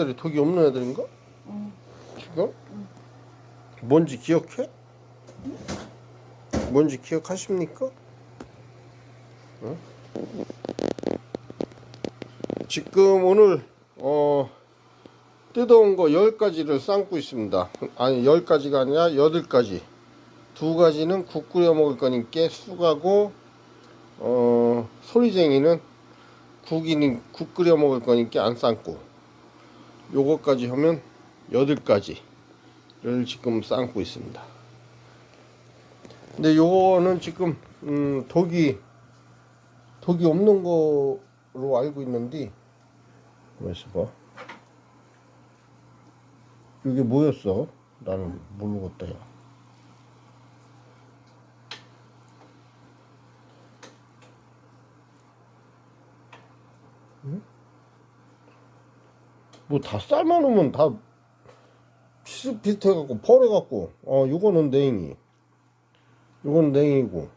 애들이 독이 없는 애들인가? 응. 지금? 뭔지 기억해? 뭔지 기억하십니까? 어? 지금 오늘 어 뜯어온 거 10가지를 삶고 있습니다. 아니 10가지가 아니라 8가지. 두 가지는 국 끓여 먹을 거니까 쑥하고 어 소리쟁이는 국이니 국 끓여 먹을 거니까 안 삶고 요거까지 하면 8가지를 지금 삶고 있습니다. 근데 요거는 지금 음 독이 독이 없는 거로 알고 있는데 가만있어 봐. 이게 뭐였어? 나는 모르겠다 야. 뭐다 삶아놓으면 다 비슷비슷해갖고 펄해갖고 어 요거는 냉이 요건 냉이고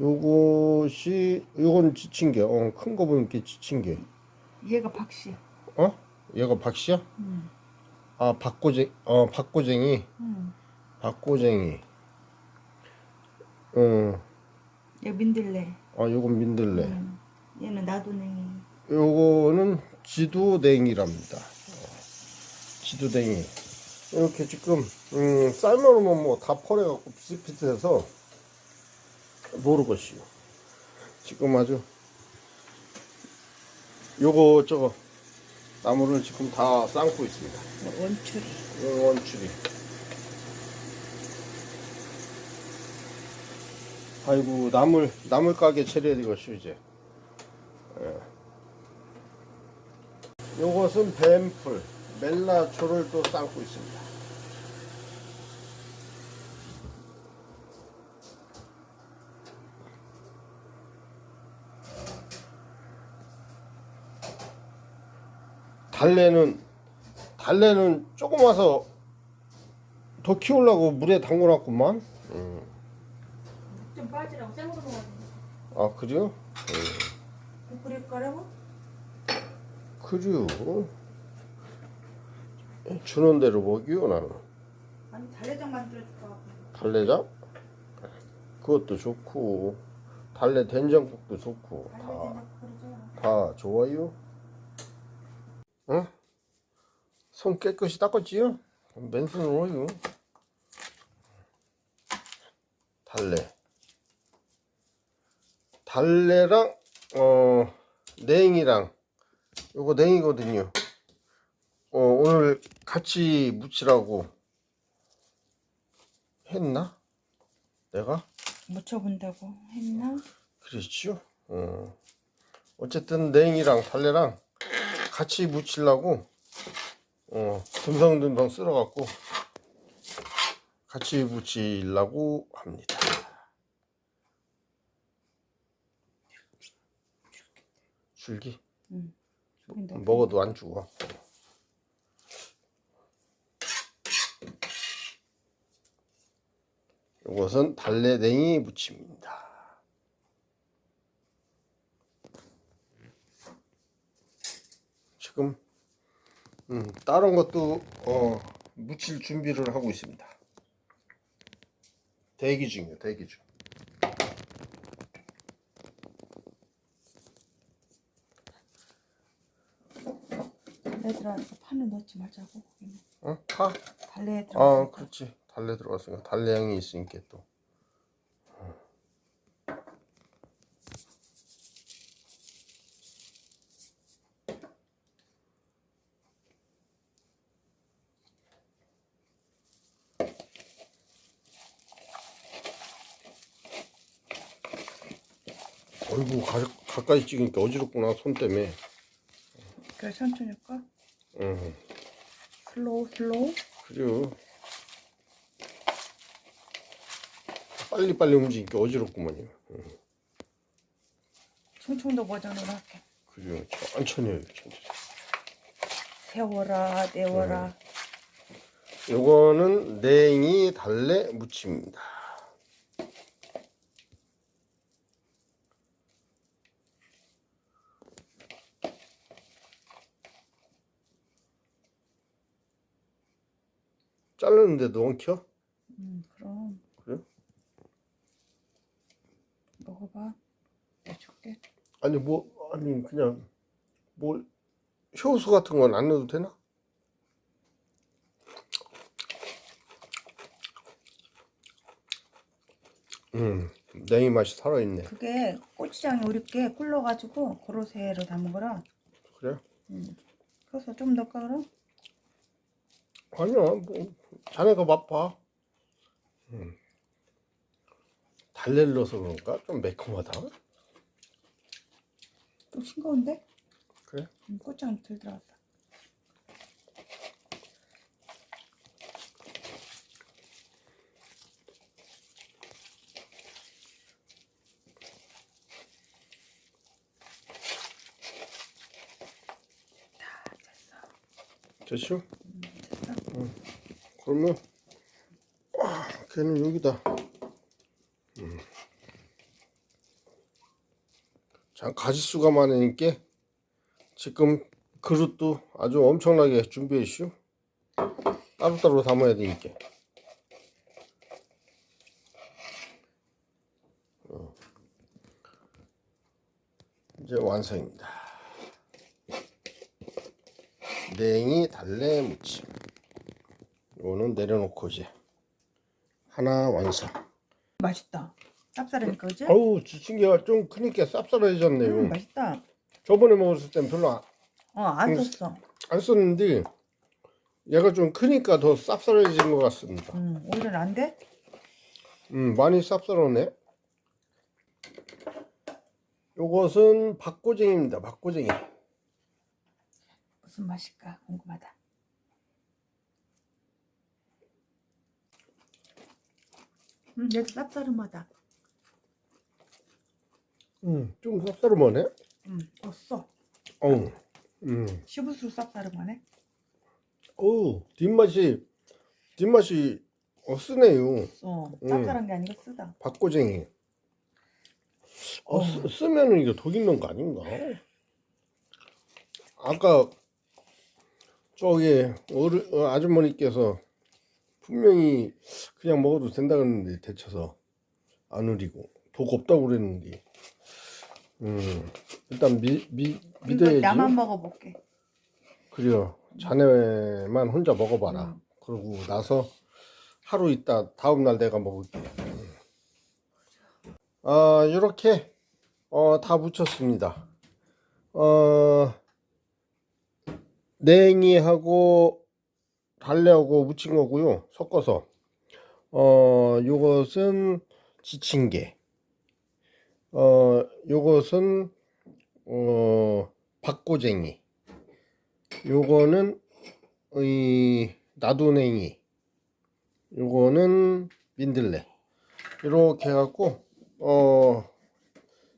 요것이 요건 지친 게어큰 거 보니까 지친 게 얘가 박씨. 어? 얘가 박씨야? 응. 아 박고쟁 어 박고쟁이 응. 박고쟁이 어, 얘 민들레. 아 요건 민들레 응. 얘는 나도 냉이. 요거는 지두냉이랍니다. 어, 지두냉이. 이렇게 지금 음, 삶아놓으면 뭐다 펄해갖고 비슷비슷해서 모르겠어요. 지금 아주 요거 저거 나무를 지금 다 삶고 있습니다. 원추리. 요 원추리. 아이고 나물 나물 가게 차려야 되겠어 이제. 예. 요것은 뱀풀 멜라초를 또 삶고 있습니다 달래는 달래는 조금 와서 더 키우려고 물에 담궈놨구만. 좀 빠지라고 생으로 먹었는데. 아 그래요? 국 끓일 거라고? 그래요. 주는 대로 먹이요 나는. 아니 달래장 만들어줄까? 달래장? 그것도 좋고 달래 된장국도 좋고 다. 다 좋아요. 응? 손 깨끗이 닦았지요? 맨손으로 해요. 달래. 달래랑 어 냉이랑 요거 냉이거든요. 어 오늘 같이 무치라고 했나? 내가? 묻혀본다고 했나? 그랬지요. 어. 어쨌든 냉이랑 달래랑 같이 무치려고 어, 듬성듬성 쓸어갖고 같이 무치려고 합니다. 줄기 죽인다. 먹어도 안 죽어. 이것은 달래 냉이 무침입니다. 지금 음, 다른 것도 어, 무칠 준비를 하고 있습니다. 대기 중이요, 대기 중. 애들한테 판을 넣지 말자고. 거기는. 어? 파? 달래에 들어. 아, 그렇지. 달래 들어갔으니까 달래 향이 있으니까 또. 어이구 가, 가까이 찍으니까 어지럽구나 손 때문에 그래 천천히 할까? 응 슬로우 슬로우. 그래요 빨리 빨리 움직이니까 어지럽구만요 응. 충청도 버전으로 할게. 그래요 천천히 해요 천천히 세워라 내워라. 요거는 냉이 달래 무침입니다. 자르는데도 엉켜? 음, 그럼. 그래? 먹어봐. 내줄게. 아니 뭐 아니 그냥 뭐 효소 같은 건 안 넣어도 되나? 음 냉이 맛이 살아있네 그게 고추장에 우립게 꿀러가지고 고로쇠로 담은 거라. 그래? 음. 그래서 좀 넣을까 그럼? 아니야 뭐 자네가 맛봐 음. 달래를 넣어서 그런가? 좀 매콤하다 좀 싱거운데? 그래? 음, 고추장 덜 들어갔다. 다 됐어. 그러면 아, 걔는 여기다. 음. 자 가지수가 많으니까 지금 그릇도 아주 엄청나게 준비했슈 따로따로 담아야 되니까. 어. 이제 완성입니다. 냉이 달래 무침 이거는 내려놓고 이제 하나 완성. 맛있다. 쌉싸르니까 그지? 어우 지친개가 좀 크니까 쌉쌀해졌네요. 음, 맛있다. 저번에 먹었을 땐 별로 안, 어, 안 음. 썼어. 안 썼는데 얘가 좀 크니까 더 쌉쌀해진 것 같습니다. 음, 오히려 안 돼? 음 많이 쌉쌀하네. 요것은 박고쟁입니다. 박고쟁이. 무슨 맛일까 궁금하다. 음, 얘도 쌉싸름하다. 음 좀 쌉싸름하네. 음, 없어. 어우. 음. 시부수 쌉싸름하네. 어우 뒷맛이 뒷맛이 어 쓰네요. 어, 음. 쌉싸란 게 아니라 쓰다. 박고쟁이. 어, 어. 쓰, 쓰면은 이게 독 있는 거 아닌가? 아까 저기 어르, 어, 아주머니께서 분명히 그냥 먹어도 된다 그랬는데 데쳐서 안 우리고. 독 없다고 그랬는데. 음 일단 미, 미, 믿어야지. 나만 먹어볼게. 그래요. 자네만 혼자 먹어봐라. 음. 그러고 나서 하루 있다 다음날 내가 먹을게. 아 이렇게 어, 다 묻혔습니다. 어, 냉이하고 달래하고 묻힌 거고요. 섞어서. 어 요것은 지친개. 어 요것은 어 박고쟁이. 요거는 이 나도냉이. 요거는 민들레. 이렇게 해갖고 어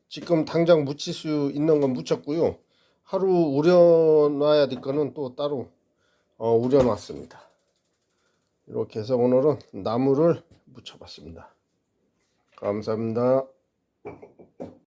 지금 당장 묻힐 수 있는 건 묻혔고요. 하루 우려놔야 될 거는 또 따로 어, 우려놨습니다. 이렇게 해서 오늘은 나무를 묻혀봤습니다. 감사합니다